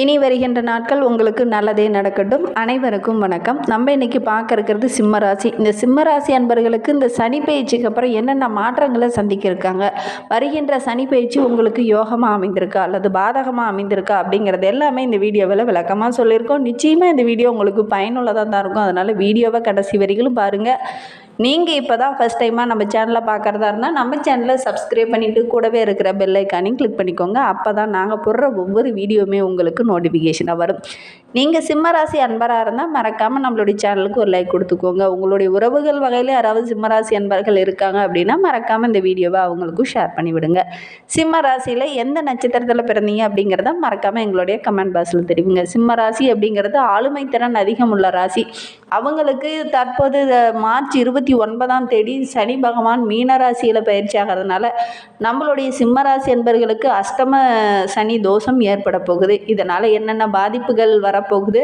இனி வருகின்ற நாட்கள் உங்களுக்கு நல்லதே நடக்கட்டும். அனைவருக்கும் வணக்கம். நம்ம இன்னைக்கு பார்க்க இருக்கிறது சிம்மராசி. இந்த சிம்மராசி அன்பர்களுக்கு இந்த சனி பயிற்சிக்கு அப்புறம் என்னென்ன மாற்றங்களை சந்திக்க இருக்காங்க வருகின்ற சனி பயிற்சி உங்களுக்கு யோகமாக அமைந்திருக்கா? அல்லது பாதகமாக அமைந்திருக்கா? அப்படிங்கிறது எல்லாமே இந்த வீடியோவில் விளக்கமாக சொல்லியிருக்கோம். நிச்சயமாக இந்த வீடியோ உங்களுக்கு பயனுள்ளதாக தான் இருக்கும். அதனால் வீடியோவை கடைசி வரைகளும் பாருங்கள் நீங்கள் இப்போ தான் ஃபஸ்ட் டைமாக நம்ம சேனலை பார்க்குறதா இருந்தால் நம்ம சேனலை சப்ஸ்கிரைப் பண்ணிவிட்டு கூடவே இருக்கிற பெல் ஐக்கானையும் கிளிக் பண்ணிக்கோங்க. அப்போ தான் நாங்கள் போடுற ஒவ்வொரு வீடியோவுமே உங்களுக்கு நோட்டிஃபிகேஷனாக வரும். நீங்கள் சிம்மராசி அன்பராக இருந்தால் மறக்காமல் நம்மளுடைய சேனலுக்கு ஒரு லைக் கொடுத்துக்கோங்க. உங்களுடைய உறவுகள் வகையில் யாராவது சிம்மராசி அன்பர்கள் இருக்காங்க அப்படின்னா மறக்காமல் இந்த வீடியோவை அவங்களுக்கும் ஷேர் பண்ணிவிடுங்க. சிம்ம ராசியில் எந்த நட்சத்திரத்தில் பிறந்தீங்க அப்படிங்கிறத மறக்காமல் எங்களுடைய கமெண்ட் பாக்ஸில் தெரிவிங்க. சிம்ம ராசி அப்படிங்கிறது ஆளுமை திறன் அதிகம் உள்ள ராசி. அவங்களுக்கு தற்போது மார்ச் இருபத்தி ஒன்பதாம் தேதி சனி பகவான் மீனராசியில் பயிற்சி ஆகிறதுனால நம்மளுடைய சிம்மராசி என்பர்களுக்கு அஷ்டம சனி தோஷம் ஏற்பட போகுது. இதனால் என்னென்ன பாதிப்புகள் வரப்போகுது?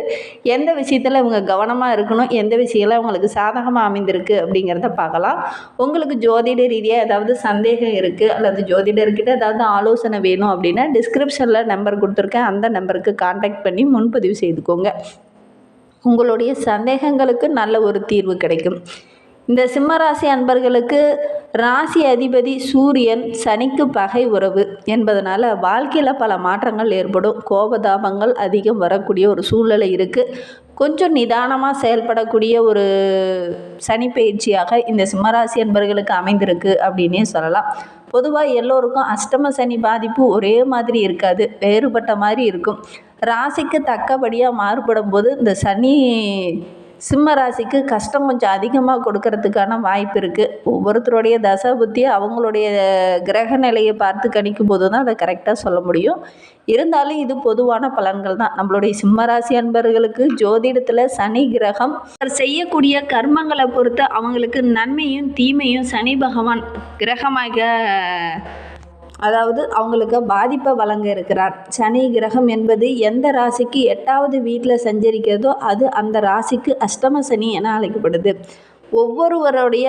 எந்த விஷயத்தில் இவங்க கவனமாக இருக்கணும்? எந்த விஷயத்தில் அவங்களுக்கு சாதகமாக அமைந்திருக்கு? அப்படிங்கிறத பார்க்கலாம். உங்களுக்கு ஜோதிட ரீதியாக ஏதாவது சந்தேகம் இருக்குது அல்லது ஜோதிடர்கிட்ட ஏதாவது ஆலோசனை வேணும் அப்படின்னா டிஸ்கிரிப்ஷனில் நம்பர் கொடுத்துருக்கேன். அந்த நம்பருக்கு காண்டாக்ட் பண்ணி முன்பதிவு செய்துக்கோங்க. உங்களுடைய சந்தேகங்களுக்கு நல்ல ஒரு தீர்வு கிடைக்கும். இந்த சிம்மராசி அன்பர்களுக்கு ராசி அதிபதி சூரியன் சனிக்கு பகை உறவு என்பதனால் வாழ்க்கையில் பல மாற்றங்கள் ஏற்படும். கோபதாபங்கள் அதிகம் வரக்கூடிய ஒரு சூழ்நிலை இருக்குது கொஞ்சம் நிதானமாக செயல்படக்கூடிய ஒரு சனி பயிற்சியாக இந்த சிம்மராசி அன்பர்களுக்கு அமைந்திருக்கு அப்படின்னே சொல்லலாம். பொதுவாக எல்லோருக்கும் அஷ்டம சனி பாதிப்பு ஒரே மாதிரி இருக்காது. வேறுபட்ட மாதிரி இருக்கும். ராசிக்கு தக்கபடியாக மாறுபடும் போது இந்த சனி சிம்ம ராசிக்கு கஷ்டம் கொஞ்சம் அதிகமாக கொடுக்கறதுக்கான வாய்ப்பு இருக்குது ஒவ்வொருத்தருடைய தசை புத்தி அவங்களுடைய கிரக நிலையை பார்த்து கணிக்கும் போது தான் அதை கரெக்டாக சொல்ல முடியும். இருந்தாலும் இது பொதுவான பலன்கள் தான். நம்மளுடைய சிம்மராசி அன்பர்களுக்கு ஜோதிடத்தில் சனி கிரகம் செய்யக்கூடிய கர்மங்களை பொறுத்து அவங்களுக்கு நன்மையும் தீமையும் சனி பகவான் கிரகமாக அதாவது அவங்களுக்கு பாதிப்பை வழங்க இருக்கிறார். சனி கிரகம் என்பது எந்த ராசிக்கு எட்டாவது வீட்டில் சஞ்சரிக்கிறதோ அது அந்த ராசிக்கு அஷ்டம சனி என அழைக்கப்படுது. ஒவ்வொருவருடைய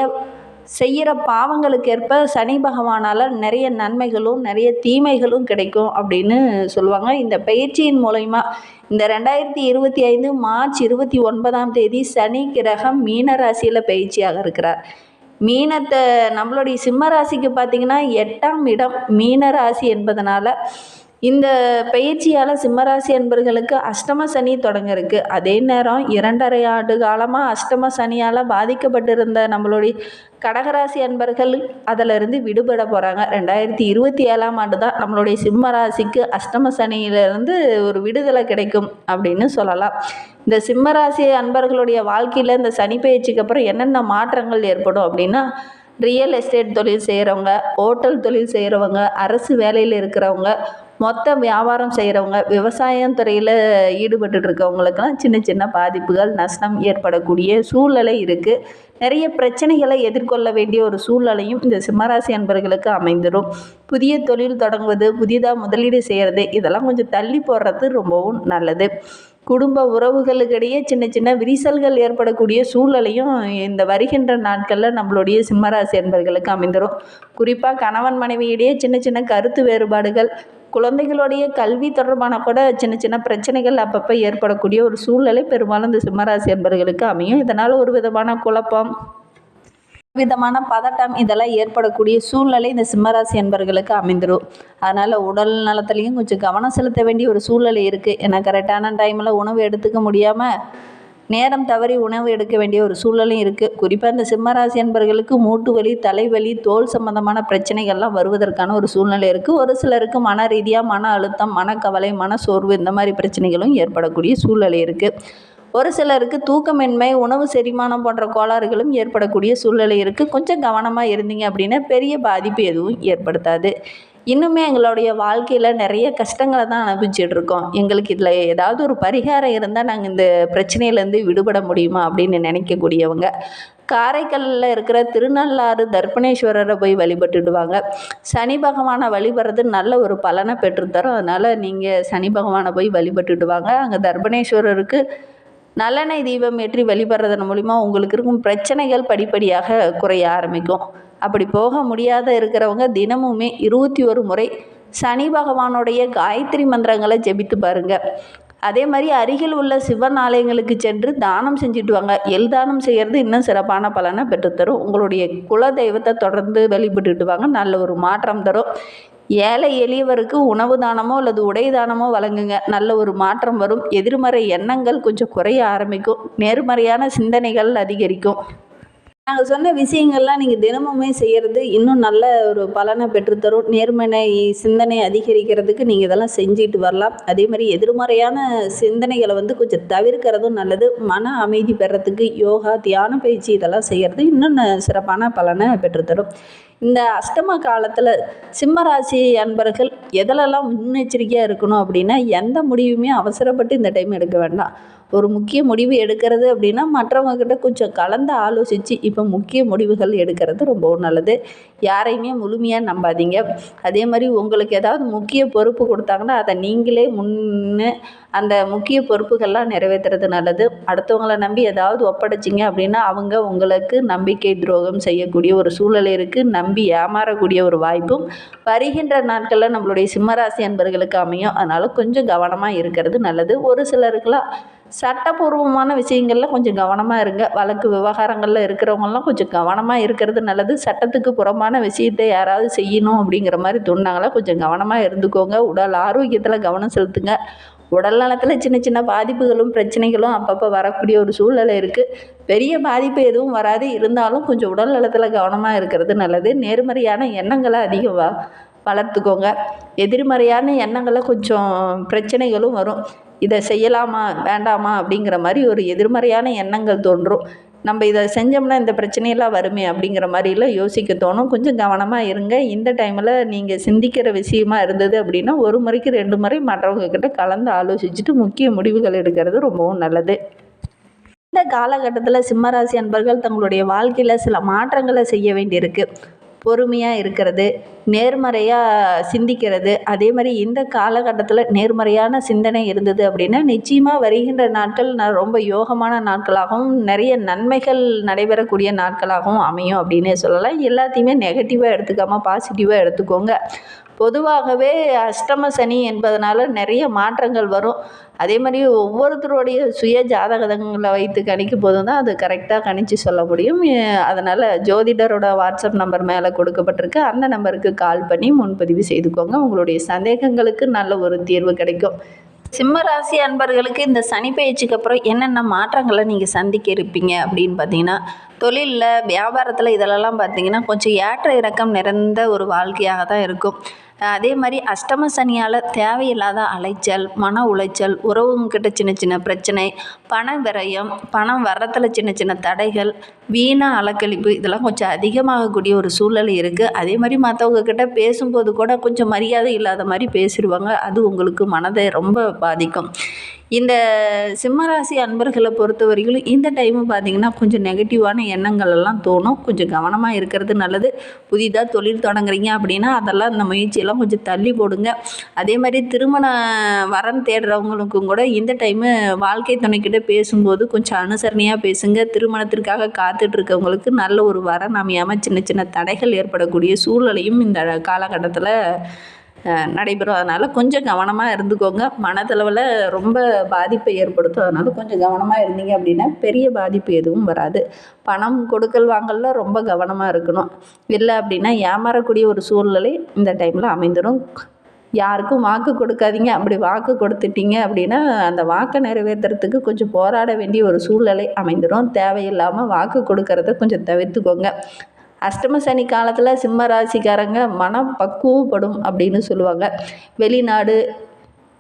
செய்கிற பாவங்களுக்கு ஏற்ப சனி பகவானால் நிறைய நன்மைகளும் நிறைய தீமைகளும் கிடைக்கும் அப்படின்னு சொல்லுவாங்க. இந்த பயிற்சியின் மூலயமா இந்த ரெண்டாயிரத்தி இருபத்தி ஐந்து மார்ச் இருபத்தி ஒன்பதாம் தேதி சனி கிரகம் மீன ராசியில் பயிற்சியாக இருக்கிறார். மீனத்தை நம்மளுடைய சிம்ம ராசிக்கு பார்த்திங்கன்னா எட்டாம் இடம் மீன ராசி என்பதனால இந்த பயிற்சியால் சிம்மராசி என்பர்களுக்கு அஷ்டம சனி தொடங்கிருக்கு. அதே நேரம் இரண்டரை ஆண்டு காலமாக அஷ்டம சனியால் பாதிக்கப்பட்டிருந்த நம்மளுடைய கடகராசி அன்பர்கள் அதிலிருந்து விடுபட போகிறாங்க ரெண்டாயிரத்தி இருபத்தி ஏழாம் ஆண்டு தான் நம்மளுடைய சிம்ம ராசிக்கு அஷ்டம சனியிலிருந்து ஒரு விடுதலை கிடைக்கும் அப்படின்னு சொல்லலாம். இந்த சிம்மராசி அன்பர்களுடைய வாழ்க்கையில் இந்த சனி பயிற்சிக்கு அப்புறம் என்னென்ன மாற்றங்கள் ஏற்படும் அப்படின்னா ரியல் எஸ்டேட் தொழில் செய்கிறவங்க ஹோட்டல் தொழில் செய்கிறவங்க அரசு வேலையில் இருக்கிறவங்க மொத்த வியாபாரம் செய்கிறவங்க விவசாயம் துறையில் ஈடுபட்டு இருக்கவங்களுக்கெல்லாம் சின்ன சின்ன பாதிப்புகள் நஷ்டம் ஏற்படக்கூடிய சூழ்நிலை இருக்குது நிறைய பிரச்சனைகளை எதிர்கொள்ள வேண்டிய ஒரு சூழ்நிலையும் இந்த சிம்மராசி அன்பர்களுக்கு அமைந்துடும் புதிய தொழில் தொடங்குவது புதிதாக முதலீடு செய்கிறது இதெல்லாம் கொஞ்சம் தள்ளி போடுறது ரொம்பவும் நல்லது. குடும்ப உறவுகளுக்கிடையே சின்ன சின்ன விரிசல்கள் ஏற்படக்கூடிய சூழ்நிலையும் இந்த வருகின்ற நாட்களில் நம்மளுடைய சிம்மராசி என்பர்களுக்கு அமைந்துடும் குறிப்பாக கணவன் மனைவியிடையே சின்ன சின்ன கருத்து வேறுபாடுகள் குழந்தைகளுடைய கல்வி தொடர்பான கூட சின்ன சின்ன பிரச்சனைகள் அப்பப்போ ஏற்படக்கூடிய ஒரு சூழ்நிலை பெரும்பாலும் இந்த சிம்மராசி என்பர்களுக்கு அமையும். இதனால் ஒரு விதமான குழப்பம் விதமான பதட்டம் இதெல்லாம் ஏற்படக்கூடிய சூழ்நிலை இந்த சிம்மராசி என்பர்களுக்கு அமைந்துடும் அதனால் உடல் நலத்துலேயும் கொஞ்சம் கவனம் செலுத்த வேண்டிய ஒரு சூழ்நிலை இருக்குது ஏன்னா கரெக்டான டைமில் உணவு எடுத்துக்க முடியாமல் நேரம் தவறி உணவு எடுக்க வேண்டிய ஒரு சூழலும் இருக்குது குறிப்பாக இந்த சிம்மராசி என்பர்களுக்கு மூட்டு வலி தலைவலி தோல் சம்பந்தமான பிரச்சனைகள்லாம் வருவதற்கான ஒரு சூழ்நிலை இருக்குது ஒரு சிலருக்கு மன ரீதியாக மன அழுத்தம் மனக்கவலை மன சோர்வு இந்த மாதிரி பிரச்சனைகளும் ஏற்படக்கூடிய சூழ்நிலை இருக்குது ஒரு சிலருக்கு தூக்கமின்மை உணவு செரிமானம் போன்ற கோளாறுகளும் ஏற்படக்கூடிய சூழ்நிலை இருக்குது கொஞ்சம் கவனமாக இருந்தீங்க அப்படின்னா பெரிய பாதிப்பு எதுவும் ஏற்படுத்தாது. இன்னுமே எங்களுடைய வாழ்க்கையில் நிறைய கஷ்டங்களை தான் அனுபவிச்சுட்டு இருக்கோம். எங்களுக்கு இதில் ஏதாவது ஒரு பரிகாரம் இருந்தால் நாங்கள் இந்த பிரச்சனையிலேருந்து விடுபட முடியுமா அப்படின்னு நினைக்கக்கூடியவங்க. காரைக்கல்லில் இருக்கிற திருநள்ளாறு தர்ப்பணேஸ்வரரை போய் வழிபட்டுடுவாங்க. சனி பகவானை வழிபடுறது நல்ல ஒரு பலனை பெற்றுத்தரும். அதனால் நீங்கள் சனி பகவானை போய் வழிபட்டுடுவாங்க. அங்கே தர்ப்பணேஸ்வரருக்கு நல்லெண்ணெய் தீபம் ஏற்றி வழிபடுறதன் மூலிமா உங்களுக்கு இருக்கும் பிரச்சனைகள் படிப்படியாக குறைய ஆரம்பிக்கும். அப்படி போக முடியாத இருக்கிறவங்க தினமுமே இருபத்தி ஒரு முறை சனி பகவானுடைய காயத்ரி மந்திரங்களை ஜெபித்து பாருங்கள் அதே மாதிரி அருகில் உள்ள சிவன் ஆலயங்களுக்கு சென்று தானம் செஞ்சுட்டு வாங்க. எல் தானம் செய்கிறது இன்னும் சிறப்பான பலனை பெற்றுத்தரும். உங்களுடைய குல தெய்வத்தை தொடர்ந்து வழிபட்டுட்டு வாங்க. நல்ல ஒரு மாற்றம் தரும். ஏழை எளியவருக்கு உணவு தானமோ அல்லது உடை தானமோ வழங்குங்க. நல்ல ஒரு மாற்றம் வரும். எதிர்மறை எண்ணங்கள் கொஞ்சம் குறைய ஆரம்பிக்கும். நேர்மறையான சிந்தனைகள் அதிகரிக்கும். நாங்கள் சொன்ன விஷயங்கள்லாம் நீங்கள் தினமுமே செய்கிறது இன்னும் நல்ல ஒரு பலனை பெற்றுத்தரும். நேர்மனை சிந்தனை அதிகரிக்கிறதுக்கு நீங்கள் இதெல்லாம் செஞ்சுட்டு வரலாம். அதே மாதிரி எதிர்மறையான சிந்தனைகளை வந்து கொஞ்சம் தவிர்க்கிறதும் நல்லது. மன அமைதி பெறத்துக்கு யோகா தியான பயிற்சி இதெல்லாம் செய்கிறது இன்னும் சிறப்பான பலனை பெற்றுத்தரும். இந்த அஷ்டம காலத்தில் சிம்மராசி அன்பர்கள் எதிலெல்லாம் முன்னெச்சரிக்கையாக இருக்கணும் அப்படின்னா எந்த முடிவுமே அவசரப்பட்டு இந்த டைம் எடுக்க வேண்டாம். ஒரு முக்கிய முடிவு எடுக்கிறது அப்படின்னா மற்றவங்கக்கிட்ட கொஞ்சம் கலந்து ஆலோசித்து இப்போ முக்கிய முடிவுகள் எடுக்கிறது ரொம்பவும் நல்லது. யாரையுமே முழுமையாக நம்பாதீங்க. அதே மாதிரி உங்களுக்கு ஏதாவது முக்கிய பொறுப்பு கொடுத்தாங்கன்னா அதை நீங்களே முன்னு அந்த முக்கிய பொறுப்புகள்லாம் நிறைவேற்றுறது நல்லது. அடுத்தவங்கள நம்பி ஏதாவது ஒப்படைச்சிங்க அப்படின்னா அவங்க உங்களுக்கு நம்பிக்கை துரோகம் செய்யக்கூடிய ஒரு சூழல் இருக்குது நம்பி ஏமாறக்கூடிய ஒரு வாய்ப்பும் வருகின்ற நாட்களில் நம்மளுடைய சிம்மராசி அன்பர்களுக்கு அமையும். அதனால் கொஞ்சம் கவனமாக இருக்கிறது நல்லது. ஒரு சிலருக்குலாம் சட்டப்பூர்வமான விஷயங்களில் கொஞ்சம் கவனமாக இருங்க. வழக்கு விவகாரங்களில் இருக்கிறவங்கலாம் கொஞ்சம் கவனமாக இருக்கிறது நல்லது. சட்டத்துக்கு புறம்பான விஷயத்தை யாராவது செய்யணும் அப்படிங்கிற மாதிரி தோணுனாங்களா கொஞ்சம் கவனமாக இருந்துக்கோங்க. உடல் ஆரோக்கியத்தில் கவனம் செலுத்துங்க. உடல் நலத்தில் சின்ன சின்ன பாதிப்புகளும் பிரச்சனைகளும் அப்பப்போ வரக்கூடிய ஒரு சூழ்நிலை இருக்குது பெரிய பாதிப்பு எதுவும் வராது. இருந்தாலும் கொஞ்சம் உடல் நலத்தில் கவனமாக இருக்கிறது நல்லது. நேர்மறையான எண்ணங்களை அதிகம் வளர்த்துக்கோங்க. எதிர்மறையான எண்ணங்களை கொஞ்சம் பிரச்சனைகளும் வரும். இதை செய்யலாமா? வேண்டாமா? அப்படிங்கிற மாதிரி ஒரு எதிர்மறையான எண்ணங்கள் தோன்றும். நம்ம இதை செஞ்சோம்னா இந்த பிரச்சனையெல்லாம் வருமே அப்படிங்கிற மாதிரிலாம் யோசிக்க தோணும். கொஞ்சம் கவனமாக இருங்க. இந்த டைமில் நீங்கள் சிந்திக்கிற விஷயமா இருந்தது அப்படின்னா ஒரு முறைக்கு ரெண்டு முறை மற்றவங்கக்கிட்ட கலந்து ஆலோசிச்சுட்டு முக்கிய முடிவுகள் எடுக்கிறது ரொம்பவும் நல்லது. இந்த காலகட்டத்தில் சிம்மராசி அன்பர்கள் தங்களுடைய வாழ்க்கையில் சில மாற்றங்களை செய்ய வேண்டியிருக்கு. பொறுமையாக இருக்கிறது நேர்மறையாக சிந்திக்கிறது. அதே மாதிரி இந்த காலகட்டத்தில் நேர்மறையான சிந்தனை இருந்தது அப்படின்னா நிச்சயமாக வருகின்ற நாட்கள் நான் ரொம்ப யோகமான நாட்களாகவும் நிறைய நன்மைகள் நடைபெறக்கூடிய நாட்களாகவும் அமையும் அப்படின்னே சொல்லலாம். எல்லாத்தையுமே நெகட்டிவாக எடுத்துக்காமல் பாசிட்டிவாக எடுத்துக்கோங்க. பொதுவாகவே அஷ்டம சனி என்பதனால நிறைய மாற்றங்கள் வரும். அதே மாதிரி ஒவ்வொருத்தருடைய சுய ஜாதகங்களை வைத்து கணிக்கும் போது தான் அது கரெக்டாக கணிச்சு சொல்ல முடியும். அதனால் ஜோதிடரோட வாட்ஸ்அப் நம்பர் மேலே கொடுக்கப்பட்டிருக்கு. அந்த நம்பருக்கு கால் பண்ணி முன்பதிவு செய்துக்கோங்க. உங்களுடைய சந்தேகங்களுக்கு நல்ல ஒரு தீர்வு கிடைக்கும். சிம்ம ராசி அன்பர்களுக்கு இந்த சனி பயிற்சிக்கு அப்புறம் என்னென்ன மாற்றங்களை நீங்கள் சந்திக்க இருப்பீங்க அப்படின்னு பார்த்தீங்கன்னா தொழிலில் வியாபாரத்தில் இதிலெல்லாம் பார்த்தீங்கன்னா கொஞ்சம் ஏற்ற இறக்கம் நிறைந்த ஒரு வாழ்க்கையாக தான் இருக்கும். அதே மாதிரி அஷ்டம சனியால் தேவையில்லாத அலைச்சல் மன உளைச்சல் உறவுங்கிட்ட சின்ன சின்ன பிரச்சனை பண விரயம் பணம் வர்றதில் சின்ன சின்ன தடைகள் வீணாக அலக்கழிப்பு இதெல்லாம் கொஞ்சம் அதிகமாகக்கூடிய ஒரு சூழ்நிலை இருக்குது அதே மாதிரி மற்றவங்க கிட்ட பேசும்போது கூட கொஞ்சம் மரியாதை இல்லாத மாதிரி பேசிடுவாங்க. அது உங்களுக்கு மனதை ரொம்ப பாதிக்கும். இந்த சிம்மராசி அன்பர்களை பொறுத்த வரைக்கும் இந்த டைமு பார்த்தீங்கன்னா கொஞ்சம் நெகட்டிவான எண்ணங்கள் எல்லாம் தோணும். கொஞ்சம் கவனமாக இருக்கிறது நல்லது. புதிதாக தொழில் தொடங்குறீங்க அப்படின்னா அதெல்லாம் இந்த முயற்சியெல்லாம் கொஞ்சம் தள்ளி போடுங்க. அதே மாதிரி திருமண வரன் தேடுறவங்களுக்கும் கூட இந்த டைமு வாழ்க்கை துணைக்கிட்ட பேசும்போது கொஞ்சம் அனுசரணையாக பேசுங்க. திருமணத்திற்காக காத்துட்டு இருக்கவங்களுக்கு நல்ல ஒரு வரன் அமையாமல் சின்ன சின்ன தடைகள் ஏற்படக்கூடிய சூழ்நிலையும் இந்த காலகட்டத்தில் நடைபெறும். அதனால் கொஞ்சம் கவனமாக இருந்துக்கோங்க. மனதளவில் ரொம்ப பாதிப்பை ஏற்படுத்தும். அதனால் கொஞ்சம் கவனமாக இருந்தீங்க அப்படின்னா பெரிய பாதிப்பு எதுவும் வராது. பணம் கொடுக்கல் வாங்கலில் ரொம்ப கவனமாக இருக்கணும். இல்லை அப்படின்னா ஏமாறக்கூடிய ஒரு சூழ்நிலை இந்த டைமில் அமைந்துடும் யாருக்கும் வாக்கு கொடுக்காதீங்க. அப்படி வாக்கு கொடுத்துட்டீங்க அப்படின்னா அந்த வாக்கை நிறைவேற்றுறதுக்கு கொஞ்சம் போராட வேண்டிய ஒரு சூழ்நிலை அமைந்துடும் தேவையில்லாமல் வாக்கு கொடுக்கறத கொஞ்சம் தவிர்த்துக்கோங்க. அஷ்டம சனி காலத்தில் சிம்ம ராசிக்காரங்க மனம் பக்குவப்படும் அப்படின்னு சொல்லுவாங்க. வெளிநாடு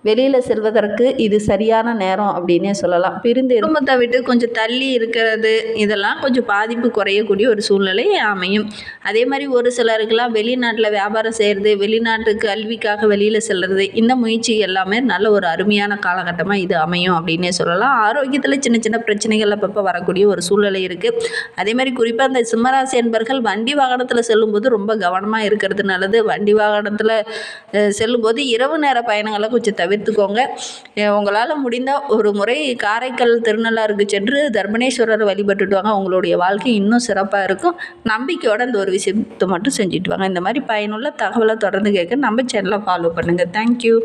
வெளியில் செல்வதற்கு இது சரியான நேரம் அப்படின்னே சொல்லலாம். பிரிந்து குடும்பத்தை விட்டு கொஞ்சம் தள்ளி இருக்கிறது இதெல்லாம் கொஞ்சம் பாதிப்பு குறையக்கூடிய ஒரு சூழ்நிலை அமையும். அதே மாதிரி ஒரு சிலருக்கெல்லாம் வெளிநாட்டில் வியாபாரம் செய்கிறது வெளிநாட்டு கல்விக்காக வெளியில் செல்கிறது இந்த முயற்சி எல்லாமே நல்ல ஒரு அருமையான காலகட்டமாக இது அமையும் அப்படின்னே சொல்லலாம். ஆரோக்கியத்தில் சின்ன சின்ன பிரச்சனைகள் அப்பப்போ வரக்கூடிய ஒரு சூழ்நிலை இருக்குது அதே மாதிரி குறிப்பாக அந்த சிம்மராசி என்பர்கள் வண்டி வாகனத்தில் செல்லும்போது ரொம்ப கவனமாக இருக்கிறது நல்லது. வண்டி வாகனத்தில் செல்லும்போது இரவு நேர பயணங்களை கொஞ்சம் தவிர தவிர்த்துக்கோங்க. உங்களால் முடிந்தால் ஒரு முறை காரைக்கால் திருநள்ளாருக்கு சென்று தர்மணேஸ்வரர் வழிபட்டுட்டு வாங்க உங்களுடைய வாழ்க்கை இன்னும் சிறப்பாக இருக்கும். நம்பிக்கையோட இந்த ஒரு விஷயத்தை மட்டும் செஞ்சுட்டு வாங்க. இந்த மாதிரி பயனுள்ள தகவலை தொடர்ந்து கேட்க நம்ம சேனலை ஃபாலோ பண்ணுங்கள் தேங்க்யூ